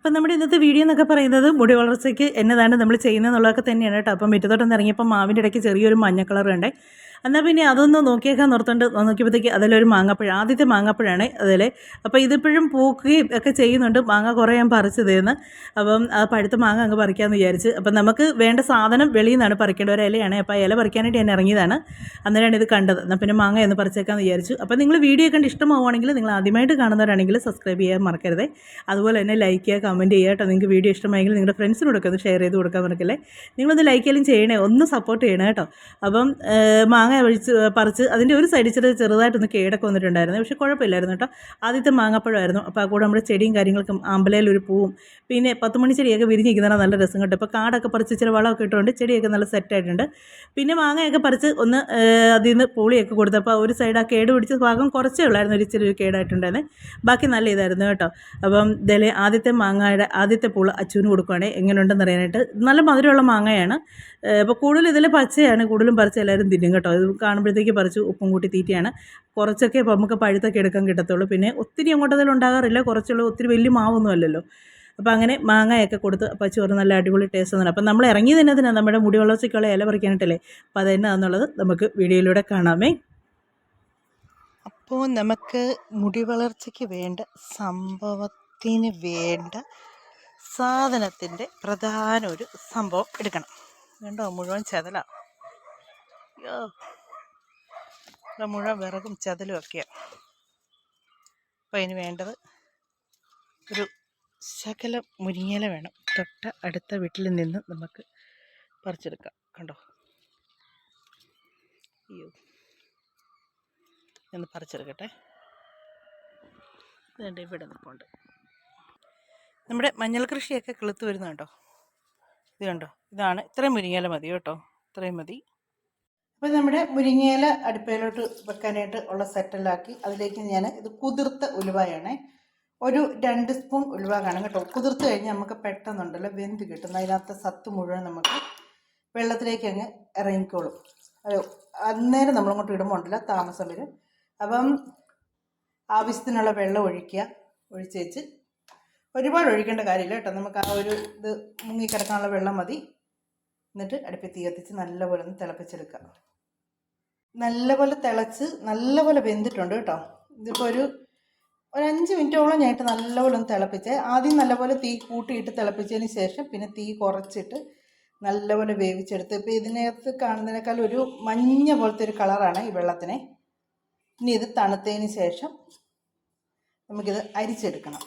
അപ്പം നമ്മുടെ ഇന്നത്തെ വീഡിയോ എന്നൊക്കെ പറയുന്നത് മുടി വളർച്ചയ്ക്ക് എന്നതാണ് നമ്മൾ ചെയ്യുന്നത് എന്നുള്ളതൊക്കെ തന്നെയാണ് കേട്ടോ. അപ്പം മുറ്റത്തോട്ടൊന്ന് ഇറങ്ങിയപ്പോൾ മാവിന്റെ ഇടയ്ക്ക് ചെറിയൊരു മഞ്ഞ കളർ കണ്ടേ. എന്നാൽ പിന്നെ അതൊന്ന് നോക്കിയേക്കാൻ നിർത്തുണ്ട്. നോക്കിയപ്പോഴത്തേക്ക് അതിലൊരു മാങ്ങാപ്പഴം ആദ്യത്തെ മാങ്ങാപ്പഴമാണ് അതിൽ അപ്പോൾ ഇതിപ്പോഴും പൂക്കുകയും ഒക്കെ ചെയ്യുന്നുണ്ട്. മാങ്ങ കുറേ ഞാൻ പറിച്ചു തരുന്നു. അപ്പം ആ പഴുത്ത മാങ്ങ അങ്ങ് പറിക്കാമെന്ന് വിചാരിച്ച്. അപ്പം നമുക്ക് വേണ്ട സാധനം വെളിയിൽ നിന്നാണ് പറിക്കേണ്ട. ഒരു ഇലയാണ്. അപ്പോൾ ആ ഇല പറിക്കാനായിട്ട് ഞാൻ ഇറങ്ങിയതാണ്. അന്നേരമാണ് ഇത് കണ്ടത്. എന്നാൽ പിന്നെ മാങ്ങ എന്ന് പറിച്ചേക്കാമെന്ന് വിചാരിച്ചു. അപ്പോൾ നിങ്ങൾ വീഡിയോ കണ്ട് ഇഷ്ടമാവുകയാണെങ്കിൽ നിങ്ങൾ ആദ്യമായിട്ട് കാണുന്നവരാണെങ്കിൽ സബ്സ്ക്രൈബ് ചെയ്യാൻ മറക്കരുത്. അതുപോലെ തന്നെ ലൈക്ക് ചെയ്യുക കമന്റ് ചെയ്യുക കേട്ടോ. നിങ്ങൾക്ക് വീഡിയോ ഇഷ്ടമായെങ്കിൽ നിങ്ങളുടെ ഫ്രണ്ട്സിനോടൊക്കെ ഒന്ന് ഷെയർ ചെയ്ത് കൊടുക്കാൻ മറക്കല്ലേ. നിങ്ങളൊന്ന് ലൈക്ക് ചെയ്യലും ചെയ്യണേ. ഒന്ന് സപ്പോർട്ട് ചെയ്യണേ കേട്ടോ. അപ്പം ഏഹ്, മാങ്ങ ഒഴിച്ച് പറിച്ച് അതിന്റെ ഒരു സൈഡിൽ ചെറിയ ചെറുതായിട്ടൊന്ന് കേടൊക്കെ വന്നിട്ടുണ്ടായിരുന്നു. പക്ഷേ കുഴപ്പമില്ലായിരുന്നു കേട്ടോ. ആദ്യത്തെ മാങ്ങപ്പഴമായിരുന്നു. അപ്പോൾ ആ കൂടെ നമ്മുടെ ചെടിയും കാര്യങ്ങൾക്കും ആമ്പലയിൽ ഒരു പൂവും പിന്നെ പത്ത് മണി ചെടിയൊക്കെ വിരിഞ്ഞിരിക്കുന്ന നല്ല രസം കേട്ടോ. ഇപ്പോൾ കാടൊക്കെ പറിച്ച് ഇച്ചിരി വളമൊക്കെ ഇട്ടുകൊണ്ട് ചെടിയൊക്കെ നല്ല സെറ്റായിട്ടുണ്ട് പിന്നെ മാങ്ങയൊക്കെ പറിച്ച് ഒന്ന് അതിൽ നിന്ന് പൂളിയൊക്കെ കൊടുത്തപ്പോൾ ഒരു സൈഡ് ആ കേട് പിടിച്ച ഭാഗം കുറച്ചേ ഉള്ളായിരുന്നു ഒരു ഇച്ചിരി ഒരു കേടായിട്ടുണ്ടായിരുന്നേ. ബാക്കി നല്ല ഇതായിരുന്നു കേട്ടോ. അപ്പം ഇതിലെ ആദ്യത്തെ മാങ്ങയുടെ ആദ്യത്തെ പൂൾ അച്ഛന് കൊടുക്കുകയാണെങ്കിൽ എങ്ങനെയുണ്ടെന്ന് അറിയാനായിട്ട് നല്ല മധുരമുള്ള മാങ്ങയാണ്. അപ്പോൾ കൂടുതൽ ഇതിൽ പച്ചയാണ് കൂടുതലും പറിച്ച് എല്ലാവരും തിന്നും കേട്ടോ. ഇത് കാണുമ്പോഴത്തേക്ക് പറിച്ച് ഉപ്പും കൂട്ടി തീറ്റയാണ്. കുറച്ചൊക്കെ ഇപ്പോൾ നമുക്ക് പഴുത്തൊക്കെ എടുക്കാൻ കിട്ടത്തുള്ളൂ. പിന്നെ ഒത്തിരി അങ്ങോട്ട് അതിൽ ഉണ്ടാകാറില്ല. കുറച്ചുള്ള ഒത്തിരി വലിയ മാവൊന്നും അല്ലല്ലോ. അപ്പോൾ അങ്ങനെ മാങ്ങയൊക്കെ കൊടുത്ത് അപ്പോൾ ചോറ് നല്ല അടിപൊളി ടേസ്റ്റ് തന്നെ അപ്പം നമ്മൾ ഇറങ്ങി തന്നെ തന്നെ നമ്മുടെ മുടി വളർച്ചയ്ക്കുള്ള ഇല പറിക്കാനായിട്ടല്ലേ? അപ്പോൾ അത് എന്നാന്നുള്ളത് നമുക്ക് വീഡിയോയിലൂടെ കാണാമേ. അപ്പോൾ നമുക്ക് മുടി വളർച്ചയ്ക്ക് വേണ്ട സംഭവത്തിന് വേണ്ട സാധനത്തിന്റെ പ്രധാന ഒരു സംഭവം എടുക്കണം. കണ്ടോ? മുഴുവൻ ചെതല ഇവിടെ മുഴുവൻ വിറകും ചതലും ഒക്കെയാണ് അപ്പോൾ അതിന് വേണ്ടത് ഒരു ശകലം മുരിങ്ങയില വേണം. തൊട്ട അടുത്ത വീട്ടിൽ നിന്ന് നമുക്ക് പറിച്ചെടുക്കാം. കണ്ടോ? അയ്യോ. ഒന്ന് പറിച്ചെടുക്കട്ടെ. ഇതുണ്ട് ഇവിടെ നിൽപ്പുണ്ട്. നമ്മുടെ മഞ്ഞൾ കൃഷിയൊക്കെ കിളുത്ത് വരുന്നുണ്ടോ ഇത് കണ്ടോ? ഇതാണ് ഇത്രയും മുരിങ്ങല മതി കേട്ടോ. ഇത്രയും മതി. അപ്പോൾ നമ്മുടെ മുരിങ്ങയില അടുപ്പയിലോട്ട് വെക്കാനായിട്ട് ഉള്ള സെറ്റലാക്കി അതിലേക്ക് ഞാൻ ഇത് കുതിർത്ത ഉലുവയാണേ. ഒരു രണ്ട് സ്പൂൺ ഉലുവ കാണും കേട്ടോ. കുതിർത്ത് കഴിഞ്ഞാൽ നമുക്ക് പെട്ടെന്നുണ്ടല്ലോ വെന്ത് കിട്ടും. അതിനകത്ത് സത്ത് മുഴുവൻ നമുക്ക് വെള്ളത്തിലേക്ക് അങ്ങ് ഇറങ്ങിക്കോളും. അന്നേരം നമ്മളങ്ങോട്ട് ഇടുമ്പോൾ ഉണ്ടല്ലോ താമസം വരും. അപ്പം ആവശ്യത്തിനുള്ള വെള്ളം ഒഴിക്കുക. ഒഴിച്ച് വെച്ച് ഒരുപാട് ഒഴിക്കേണ്ട കാര്യമില്ല കേട്ടോ. നമുക്ക് ആ ഒരു ഇത് മുങ്ങിക്കിടക്കാനുള്ള വെള്ളം മതി. എന്നിട്ട് അടുപ്പിൽ തീ കത്തിച്ച് നല്ലപോലെ ഒന്ന് തിളപ്പിച്ചെടുക്കുക. നല്ലപോലെ തിളച്ച് നല്ലപോലെ വെന്തിട്ടുണ്ട് കേട്ടോ. ഇതിപ്പോൾ ഒരു ഒരു അഞ്ച് മിനിറ്റോളം ഞാനിട്ട് നല്ലപോലെ ഒന്ന് തിളപ്പിച്ച്. ആദ്യം നല്ലപോലെ തീ കൂട്ടിയിട്ട് തിളപ്പിച്ചതിന് ശേഷം പിന്നെ തീ കുറച്ചിട്ട് നല്ലപോലെ വേവിച്ചെടുത്ത്. ഇപ്പോൾ ഇതിനകത്ത് കാണുന്നതിനേക്കാൾ ഒരു മഞ്ഞ പോലത്തെ ഒരു കളറാണ് ഈ വെള്ളത്തിന്. ഇനി ഇത് തണുത്തതിന് ശേഷം നമുക്കിത് അരിച്ചെടുക്കണം.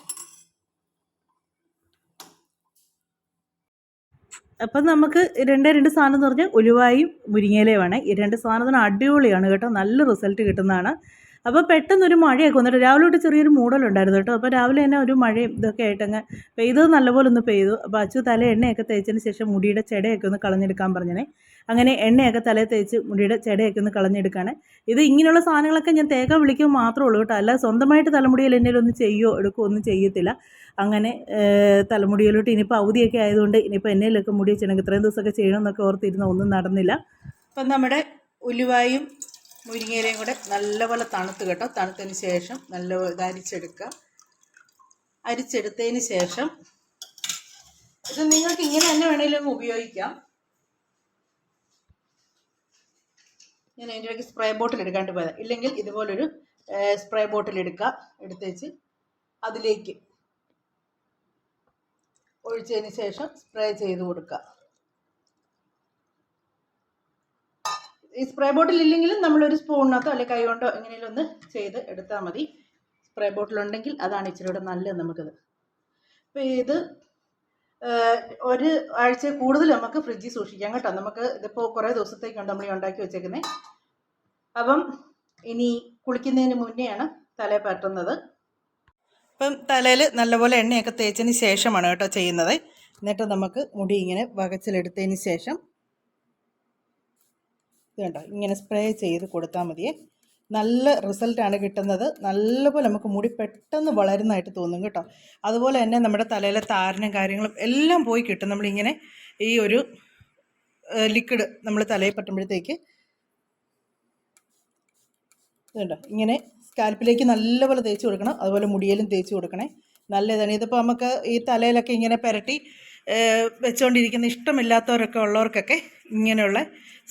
അപ്പം നമുക്ക് രണ്ട് രണ്ട് സാധനം എന്ന് പറഞ്ഞാൽ ഉലുവായും മുരിങ്ങയിലയുമാണ്. ഈ രണ്ട് സാധനത്തിന് അടിപൊളിയാണ് കേട്ടോ. നല്ല റിസൾട്ട് കിട്ടുന്നതാണ്. അപ്പോൾ പെട്ടെന്നൊരു മഴയൊക്കെ വന്നിട്ട് രാവിലെ തൊട്ട് ചെറിയൊരു മൂടലുണ്ടായിരുന്നു കേട്ടോ. അപ്പോൾ രാവിലെ തന്നെ ഒരു മഴയും ഇതൊക്കെ ആയിട്ടങ്ങ് പെയ്തത് നല്ലപോലെ ഒന്ന് പെയ്തു. അപ്പോൾ അച്ചു തല എണ്ണയൊക്കെ തേച്ചതിന് ശേഷം മുടിയുടെ ചെടയൊക്കെ ഒന്ന് കളഞ്ഞെടുക്കാൻ പറഞ്ഞേ അങ്ങനെ എണ്ണയൊക്കെ തലയിൽ തേച്ച് മുടിയുടെ ചെടയൊക്കെ ഒന്ന് കളഞ്ഞെടുക്കാണ്. ഇത് ഇങ്ങനെയുള്ള സാധനങ്ങളൊക്കെ ഞാൻ തേക്കാൻ വിളിക്കുക മാത്രമേ ഉള്ളൂ കേട്ടോ. അല്ല സ്വന്തമായിട്ട് തലമുടിയിൽ എന്തെങ്കിലും ഒന്ന് ചെയ്യുമോ എടുക്കുകയോ ഒന്നും ചെയ്യത്തില്ല. അങ്ങനെ തലമുടിയിലോട്ട് ഇനിയിപ്പോൾ അവധിയൊക്കെ ആയതുകൊണ്ട് ഇനിയിപ്പോൾ എന്നേലൊക്കെ മുടി വെച്ചിട്ടുണ്ടെങ്കിൽ ഇത്രയും ദിവസമൊക്കെ ചെയ്യണമെന്നൊക്കെ ഓർത്തിരുന്ന ഒന്നും നടന്നില്ല. അപ്പം നമ്മുടെ ഉലുവായും മുരിങ്ങയിലയും കൂടെ നല്ലപോലെ തണുത്ത് കേട്ടോ. തണുത്തതിന് ശേഷം നല്ല അരിച്ചെടുക്കുക. അരിച്ചെടുത്തതിന് ശേഷം ഇത് നിങ്ങൾക്ക് ഇങ്ങനെ തന്നെ വേണമെങ്കിലും ഉപയോഗിക്കാം. ഞാൻ അതിന്റെ ഇടയ്ക്ക് സ്പ്രേ ബോട്ടിൽ എടുക്കാണ്ട് പോയത്. ഇല്ലെങ്കിൽ ഇതുപോലൊരു സ്പ്രേ ബോട്ടിൽ എടുക്കുക എടുത്തേച്ച് അതിലേക്ക് ഒഴിച്ചതിന് ശേഷം സ്പ്രേ ചെയ്ത് കൊടുക്കുക ഈ സ്പ്രേ ബോട്ടിൽ ഇല്ലെങ്കിലും നമ്മളൊരു സ്പൂണിനകത്തോ അല്ലെങ്കിൽ കൈ കൊണ്ടോ എങ്ങനെയും ഒന്ന് ചെയ്ത് എടുത്താൽ മതി. സ്പ്രേ ബോട്ടിൽ ഉണ്ടെങ്കിൽ അതാണ് ഇച്ചിരി കൂടെ നല്ലത് നമുക്കത്. അപ്പോൾ ഇത് ഒരു ആഴ്ച കൂടുതൽ നമുക്ക് ഫ്രിഡ്ജിൽ സൂക്ഷിക്കാം കേട്ടോ. നമുക്ക് ഇതിപ്പോൾ കുറേ ദിവസത്തേക്കുണ്ട് നമ്മൾ ഉണ്ടാക്കി വെച്ചേക്കുന്നത് അപ്പം ഇനി കുളിക്കുന്നതിന് മുന്നെയാണ് തല പറ്റുന്നത്. അപ്പം തലയിൽ നല്ലപോലെ എണ്ണയൊക്കെ തേച്ചതിന് ശേഷമാണ് കേട്ടോ ചെയ്യുന്നത്. എന്നിട്ട് നമുക്ക് മുടി ഇങ്ങനെ വകച്ചിലെടുത്തതിന് ശേഷം ഇതുണ്ടോ ഇങ്ങനെ സ്പ്രേ ചെയ്ത് കൊടുത്താൽ മതിയേ. നല്ല റിസൾട്ടാണ് കിട്ടുന്നത്. നല്ലപോലെ നമുക്ക് മുടി പെട്ടെന്ന് വളരുന്നതായിട്ട് തോന്നും കേട്ടോ. അതുപോലെ തന്നെ നമ്മുടെ തലയിലെ താരനും കാര്യങ്ങളും എല്ലാം പോയി കിട്ടും. നമ്മളിങ്ങനെ ഈ ഒരു ലിക്വിഡ് നമ്മൾ തലയിൽ പറ്റുമ്പോഴത്തേക്ക് ഇതുണ്ടോ? ഇങ്ങനെ സ്കാൽപ്പിലേക്ക് നല്ലപോലെ തേച്ച് കൊടുക്കണം. അതുപോലെ മുടിയിലും തേച്ച് കൊടുക്കണേ. നല്ലതാണ് ഇതിപ്പോൾ നമുക്ക് ഈ തലയിലൊക്കെ ഇങ്ങനെ പുരട്ടി വെച്ചുകൊണ്ടിരിക്കുന്ന ഇഷ്ടമില്ലാത്തവരൊക്കെ ഉള്ളവർക്കൊക്കെ ഇങ്ങനെയുള്ള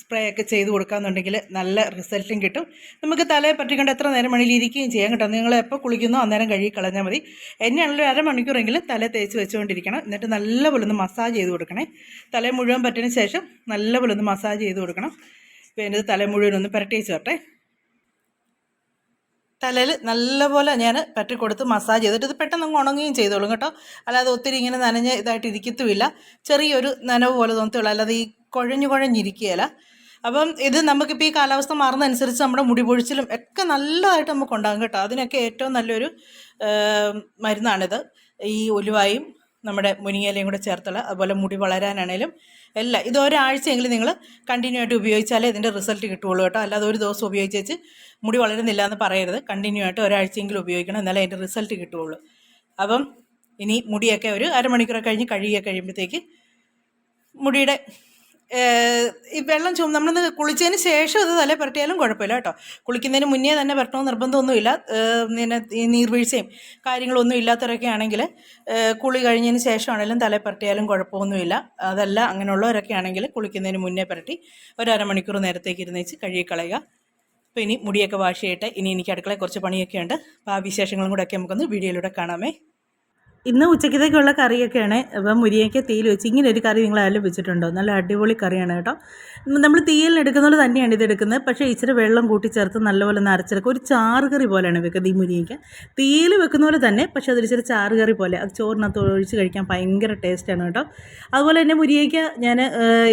സ്പ്രേ ഒക്കെ ചെയ്ത് കൊടുക്കാന്നുണ്ടെങ്കിൽ നല്ല റിസൾട്ടും കിട്ടും. നമുക്ക് തലയെ പറ്റിക്കൊണ്ട് എത്ര നേരം വേണമെങ്കിലും ഇരിക്കുകയും ചെയ്യാം കേട്ടോ. നിങ്ങൾ എപ്പോൾ കുളിക്കുന്നോ അന്നേരം കഴുകി കളഞ്ഞാൽ മതി. എന്നെയാണെങ്കിലും അരമണിക്കൂറെങ്കിലും തല തേച്ച് വെച്ചുകൊണ്ടിരിക്കണം എന്നിട്ട് നല്ലപോലെ ഒന്ന് മസാജ് ചെയ്ത് കൊടുക്കണേ. തല മുഴുവൻ പറ്റിയതിന് ശേഷം നല്ലപോലെ ഒന്ന് മസാജ് ചെയ്ത് കൊടുക്കണം. പിന്നെ തല മുഴുവൻ ഒന്ന് പുരട്ടി തലയിൽ നല്ലപോലെ ഞാൻ പറ്റി കൊടുത്ത് മസാജ് ചെയ്തിട്ട് ഇത് പെട്ടെന്ന് അങ്ങ് ഉണങ്ങുകയും ചെയ്തോളും കേട്ടോ. അല്ലാതെ ഒത്തിരി ഇങ്ങനെ നനഞ്ഞ് ഇതായിട്ട് ഇരിക്കത്തുമില്ല. ചെറിയൊരു നനവ് പോലെ തോന്നത്തുള്ളൂ. അല്ലാതെ ഈ കുഴഞ്ഞു കുഴഞ്ഞിരിക്കുകയില്ല. അപ്പം ഇത് നമുക്കിപ്പോൾ ഈ കാലാവസ്ഥ മാറുന്നതനുസരിച്ച് നമ്മുടെ മുടി പൊഴിച്ചിലും ഒക്കെ നല്ലതായിട്ട് നമുക്ക് ഉണ്ടാകും കേട്ടോ. അതിനൊക്കെ ഏറ്റവും നല്ലൊരു മരുന്നാണിത്. ഈ ഉലുവായും നമ്മുടെ മുനിങ്ങയിലയും കൂടെ ചേർത്തുള്ള അതുപോലെ മുടി വളരാനാണേലും എല്ലാം ഇത് ഒരാഴ്ചയെങ്കിലും നിങ്ങൾ കണ്ടിന്യൂ ആയിട്ട് ഉപയോഗിച്ചാലേ ഇതിന്റെ റിസൾട്ട് കിട്ടുള്ളൂ കേട്ടോ. അല്ലാതെ ഒരു ദിവസം ഉപയോഗിച്ച് വെച്ച് മുടി വളരുന്നില്ല എന്ന് പറയരുത്. കണ്ടിന്യൂ ആയിട്ട് ഒരാഴ്ചയെങ്കിലും ഉപയോഗിക്കണം എന്നാലേ അതിന്റെ റിസൾട്ട് കിട്ടുള്ളൂ അപ്പം ഇനി മുടിയൊക്കെ ഒരു അരമണിക്കൂർ കഴിഞ്ഞ് കഴുകിയ കഴിയുമ്പോഴത്തേക്ക് മുടിയുടെ ഈ വെള്ളം ചുമ നമ്മളൊന്ന് കുളിച്ചതിന് ശേഷം ഇത് തല പുരട്ടിയാലും കുഴപ്പമില്ല കേട്ടോ. കുളിക്കുന്നതിന് മുന്നേ തന്നെ പുരട്ടണമെന്ന് നിർബന്ധമൊന്നുമില്ല. പിന്നെ നീർവീഴ്ചയും കാര്യങ്ങളൊന്നും ഇല്ലാത്തവരൊക്കെ ആണെങ്കിൽ കുളി കഴിഞ്ഞതിന് ശേഷമാണെങ്കിലും തല പുരട്ടിയാലും കുഴപ്പമൊന്നുമില്ല. അതല്ല അങ്ങനെയുള്ളവരൊക്കെ ആണെങ്കിൽ കുളിക്കുന്നതിന് മുന്നേ പുരട്ടി ഒരമണിക്കൂർ നേരത്തേക്ക് ഇരുന്നേച്ച് കഴുകി കളയുക അപ്പോൾ ഇനി മുടിയൊക്കെ വാഷ് ചെയ്യട്ടെ. ഇനി എനിക്ക് അടുക്കളയിൽ കുറച്ച് പണിയൊക്കെ ഉണ്ട് അപ്പോൾ ആ വിശേഷങ്ങളും കൂടെയൊക്കെ നമുക്കൊന്ന് വീഡിയോയിലൂടെ കാണാമേ. ഇന്ന് ഉച്ചക്കത്തേക്കുള്ള കറിയൊക്കെയാണ്. അപ്പം മുരിയൊക്കെ തീയിൽ വെച്ച് ഇങ്ങനെ ഒരു കറി നിങ്ങൾ ആരും വെച്ചിട്ടുണ്ടോ? നല്ല അടിപൊളി കറിയാണ് കേട്ടോ. നമ്മൾ തീയിൽ എടുക്കുന്ന പോലെ തന്നെയാണ് ഇത് എടുക്കുന്നത്. പക്ഷേ ഇച്ചിരി വെള്ളം കൂട്ടി ചേർത്ത് നല്ലപോലെ ഒന്ന് ഒരു ചാറ് കറി പോലെയാണ് വെക്കുന്നത് ഈ മുരിങ്ങയ്ക്ക. തീയിൽ വെക്കുന്ന പോലെ തന്നെ പക്ഷേ അതൊരു ഇച്ചിരി ചാറ് കറി പോലെ. അത് ചോറിനകത്ത് ഒഴിച്ച് കഴിക്കാൻ ഭയങ്കര ടേസ്റ്റാണ് കേട്ടോ. അതുപോലെ തന്നെ മുരിങ്ങയ്ക്ക ഞാൻ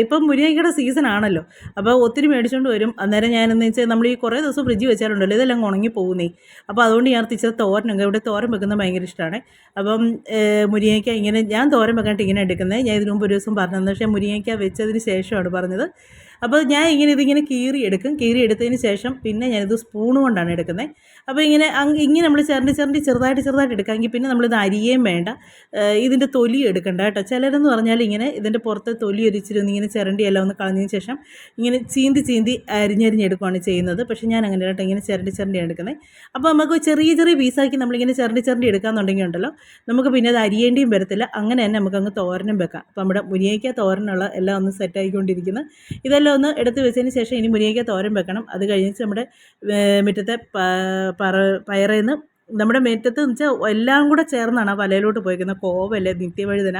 ഇപ്പം മുരിങ്ങയ്ക്കയുടെ സീസൺ ആണല്ലോ. അപ്പോൾ ഒത്തിരി മേടിച്ചുകൊണ്ട് വരും. അന്നേരം ഞാനെന്ന് വെച്ചാൽ നമ്മൾ ഈ കുറേ ദിവസം ഫ്രിഡ്ജ് വെച്ചാലുണ്ടല്ലോ ഇതെല്ലാം ഉണങ്ങി പോകുന്നേ. അപ്പോൾ അതുകൊണ്ട് ഞാൻ ഇച്ചിരി തോരനൊക്കെ ഇവിടെ തോരൻ വെക്കുന്നത് ഭയങ്കര ഇഷ്ടമാണ്. അപ്പം മുരിങ്ങയ്ക്ക ഇങ്ങനെ ഞാൻ തോരൻ വെക്കാനായിട്ട് ഇങ്ങനെ എടുക്കുന്നത് ഞാൻ ഇതിനു മുമ്പ് ഒരു ദിവസം പറഞ്ഞത് പക്ഷേ മുരിങ്ങയ്ക്ക വെച്ചതിന് ശേഷമാണ് പറഞ്ഞത്. അപ്പോൾ ഞാൻ ഇങ്ങനെ ഇതിങ്ങനെ കീറി എടുക്കും. കീറി എടുത്തതിന് ശേഷം പിന്നെ ഞാനിത് സ്പൂൺ കൊണ്ടാണ് എടുക്കുന്നത്. അപ്പോൾ ഇങ്ങനെ ഇങ്ങനെ നമ്മൾ ചിരണ്ടി ചിരണ്ടി ചെറുതായിട്ട് ചെറുതായിട്ട് എടുക്കാമെങ്കിൽ പിന്നെ നമ്മളിത് അരിയേം വേണ്ട. ഇതിന്റെ തൊലി എടുക്കണ്ട കേട്ടോ. ചിലരെന്ന് പറഞ്ഞാൽ ഇങ്ങനെ ഇതിന്റെ പുറത്തെ തൊലി ഒരിച്ചിരുന്ന് ഇങ്ങനെ ചിരണ്ടിയെല്ലാം ഒന്ന് കളഞ്ഞതിന് ശേഷം ഇങ്ങനെ ചീന്തി ചീന്തി അരിഞ്ഞരിഞ്ഞെടുക്കുകയാണ് ചെയ്യുന്നത്. പക്ഷേ ഞാൻ അങ്ങനെ കേട്ടോ ഇങ്ങനെ ചിരണ്ടി ചിരണ്ടിയാണ് എടുക്കുന്നത്. അപ്പോൾ നമുക്ക് ചെറിയ ചെറിയ പീസാക്കി നമ്മളിങ്ങനെ ചിരണ്ടി ചിരണ്ടി എടുക്കാമെന്നുണ്ടെങ്കിൽ ഉണ്ടല്ലോ നമുക്ക് പിന്നെ അത് അരിയേണ്ടിയും വരത്തില്ല. അങ്ങനെ തന്നെ നമുക്ക് അങ്ങ് തോരനും വെക്കാം. അപ്പോൾ നമ്മുടെ മുരിങ്ങയ്ക്ക തോരനുള്ള എല്ലാം ഒന്ന് സെറ്റ് ആയിക്കൊണ്ടിരിക്കുന്നത് ഇതെല്ലാം ഒന്ന് എടുത്ത് വെച്ചതിന് ശേഷം ഇനി മുരിങ്ങയ്ക്ക തോരൻ വെക്കണം. അത് കഴിഞ്ഞിട്ട് നമ്മുടെ മുറ്റത്തെ പയറിൽ നിന്ന് നമ്മുടെ മുറ്റത്ത് എന്ന് വെച്ചാൽ എല്ലാം കൂടെ ചേർന്നാണ് ആ വലയിലോട്ട് പോയിരിക്കുന്നത് കോവൽ നിത്യവഴുതന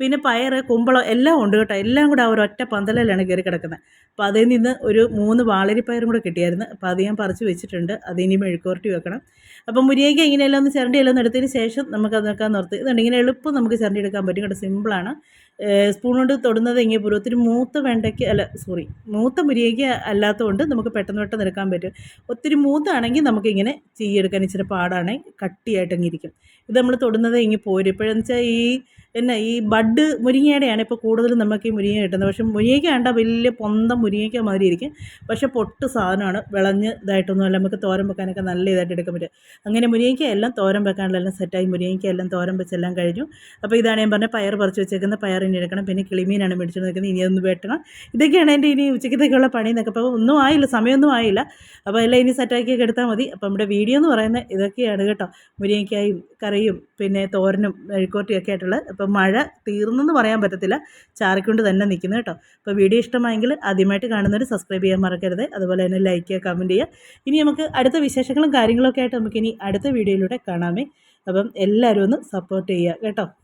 പിന്നെ പയറ് കുമ്പളം എല്ലാം ഉണ്ട് കേട്ടോ. എല്ലാം കൂടെ ആ ഒരു ഒറ്റ പന്തലിലാണ് കയറി കിടക്കുന്നത്. അപ്പോൾ അതിൽ നിന്ന് ഒരു മൂന്ന് വാളരിപ്പയറും കൂടെ കിട്ടിയായിരുന്നു. അപ്പോൾ അത് ഞാൻ പറിച്ച് വെച്ചിട്ടുണ്ട്. അതിനി മെഴുക്കുവരട്ടി വെക്കണം. അപ്പം മുരിയേക്ക് ഇങ്ങനെയെല്ലാം ഒന്ന് ചിരണ്ടി എല്ലാം എടുത്തതിന് ശേഷം നമുക്ക് അതൊക്കെ നിർത്തി. ഇതുണ്ട് ഇങ്ങനെ എളുപ്പം നമുക്ക് ചിരണ്ടി എടുക്കാൻ പറ്റും കേട്ടോ. സിമ്പിളാണ് സ്പൂൺ കൊണ്ട് തൊടുന്നത് എങ്ങനെ പോലും ഒത്തിരി മൂത്ത വെണ്ടയ്ക്ക് അല്ല സോറി മൂത്ത മുരിങ്ങയ്ക്ക അല്ലാത്തതുകൊണ്ട് നമുക്ക് പെട്ടെന്ന് പെട്ടെന്ന് എടുക്കാൻ പറ്റും. ഒത്തിരി മൂത്താണെങ്കിൽ നമുക്കിങ്ങനെ ചെയ്യെടുക്കാൻ ഇച്ചിരി കട്ടിയായിട്ട് ഇരിക്കും. ഇത് നമ്മൾ തൊടുന്നത് ഇങ്ങനെ പോരും. ഇപ്പോഴെന്ന് വെച്ചാൽ ഈ എന്നാ ഈ ബഡ് മുരിങ്ങയുടെയാണ് ഇപ്പോൾ കൂടുതലും നമുക്ക് ഈ മുരിങ്ങ കിട്ടുന്നത്. പക്ഷേ മുരിങ്ങയ്ക്ക കണ്ട വലിയ പൊന്തം മുരിങ്ങയ്ക്ക മാതിരി ഇരിക്കും. പക്ഷേ പൊട്ട് സാധനമാണ് വിളഞ്ഞ് ഇതായിട്ടൊന്നും അല്ല. നമുക്ക് തോരൻ വെക്കാനൊക്കെ നല്ല ഇതായിട്ട് എടുക്കാൻ പറ്റും. അങ്ങനെ മുരിങ്ങയ്ക്ക എല്ലാം വെക്കാനുള്ള എല്ലാം സെറ്റായി മുരിങ്ങയ്ക്ക എല്ലാം തോരൻ വെച്ചെല്ലാം കഴിഞ്ഞു. അപ്പോൾ ഇതാണ് ഞാൻ പറഞ്ഞ പയർ പറിച്ച് വെച്ചേക്കുന്ന പയർ ഇനി എടുക്കണം. പിന്നെ കിളിമീനാണ് മേടിച്ചു നിൽക്കുന്നത്. ഇനി ഒന്ന് വെട്ടണം. ഇതൊക്കെയാണ് എന്റെ ഇനി ഉച്ചക്കത്തേക്കുള്ള പണി എന്നൊക്കെ അപ്പോൾ ഒന്നും ആയില്ല. സമയമൊന്നും ആയില്ല. അപ്പോൾ എല്ലാം ഇനി സെറ്റാക്കിയൊക്കെ എടുത്താൽ മതി. അപ്പോൾ നമ്മുടെ വീഡിയോ എന്ന് പറയുന്നത് ഇതൊക്കെയാണ് കേട്ടോ. മുരിങ്ങയ്ക്കായും കറിയും പിന്നെ തോരനും മെഴുക്കോട്ടിയൊക്കെ ആയിട്ടുള്ളത്. മഴ തീർന്നെന്ന് പറയാൻ പറ്റത്തില്ല. ചാറിക്കൊണ്ട് തന്നെ നിൽക്കുന്നത് കേട്ടോ. അപ്പോൾ വീഡിയോ ഇഷ്ടമായെങ്കിൽ ആദ്യമായിട്ട് കാണുന്നവർ സബ്സ്ക്രൈബ് ചെയ്യാൻ മറക്കരുത്. അതുപോലെ തന്നെ ലൈക്ക് ചെയ്യുക കമന്റ് ചെയ്യുക. ഇനി നമുക്ക് അടുത്ത വിശേഷങ്ങളും കാര്യങ്ങളൊക്കെ ആയിട്ട് നമുക്കിനി അടുത്ത വീഡിയോയിലൂടെ കാണാമേ. അപ്പം എല്ലാവരും ഒന്ന് സപ്പോർട്ട് ചെയ്യുക കേട്ടോ.